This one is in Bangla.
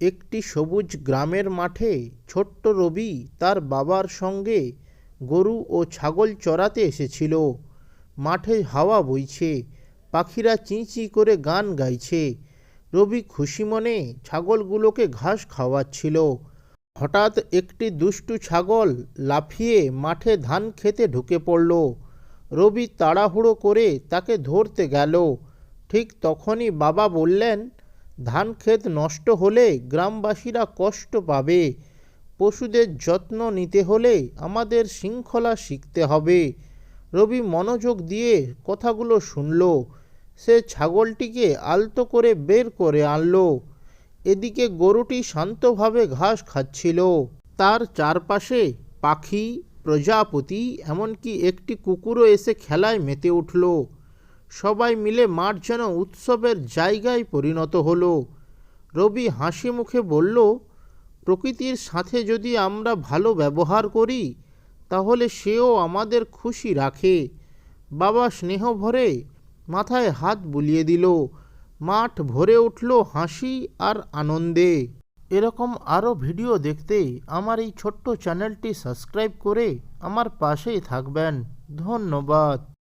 একটি সবুজ গ্রামের মাঠে ছোট্ট রবি তার বাবার সঙ্গে গরু ও ছাগল চরাতে এসেছিল। মাঠে হাওয়া বইছে, পাখিরা চিঁ চিঁ করে গান গাইছে। রবি খুশি মনে ছাগলগুলোকে ঘাস খাওয়াচ্ছিল। হঠাৎ একটি দুষ্টু ছাগল লাফিয়ে মাঠে ধান খেতে ঢুকে পড়ল। রবি তাড়াহুড়ো করে তাকে ধরতে গেল। ঠিক তখনই বাবা বললেন ধান ক্ষেত নষ্ট হলে গ্রামবাসীরা কষ্ট পাবে। পশুদের যত্ন নিতে হলে আমাদের শৃঙ্খলা শিখতে হবে। রবি মনোযোগ দিয়ে কথাগুলো শুনল। সে ছাগলটিকে আলতো করে বের করে আনলো। এদিকে গরুটি শান্তভাবে ঘাস খাচ্ছিল। তার চারপাশে পাখি, প্রজাপতি, এমনকি একটি কুকুরও এসে খেলায় মেতে উঠল। সবাই মিলে মাঠ যেন উৎসবের জায়গায় পরিণত হলো। রবি হাসি মুখে বলল, প্রকৃতির সাথে যদি আমরা ভালো ব্যবহার করি, তাহলে সেও আমাদের খুশি রাখে। বাবা স্নেহ ভরে মাথায় হাত বুলিয়ে দিল। মাঠ ভরে উঠল হাসি আর আনন্দে। এরকম আরও ভিডিও দেখতে আমার এই ছোট্ট চ্যানেলটি সাবস্ক্রাইব করে আমার পাশেই থাকবেন। ধন্যবাদ।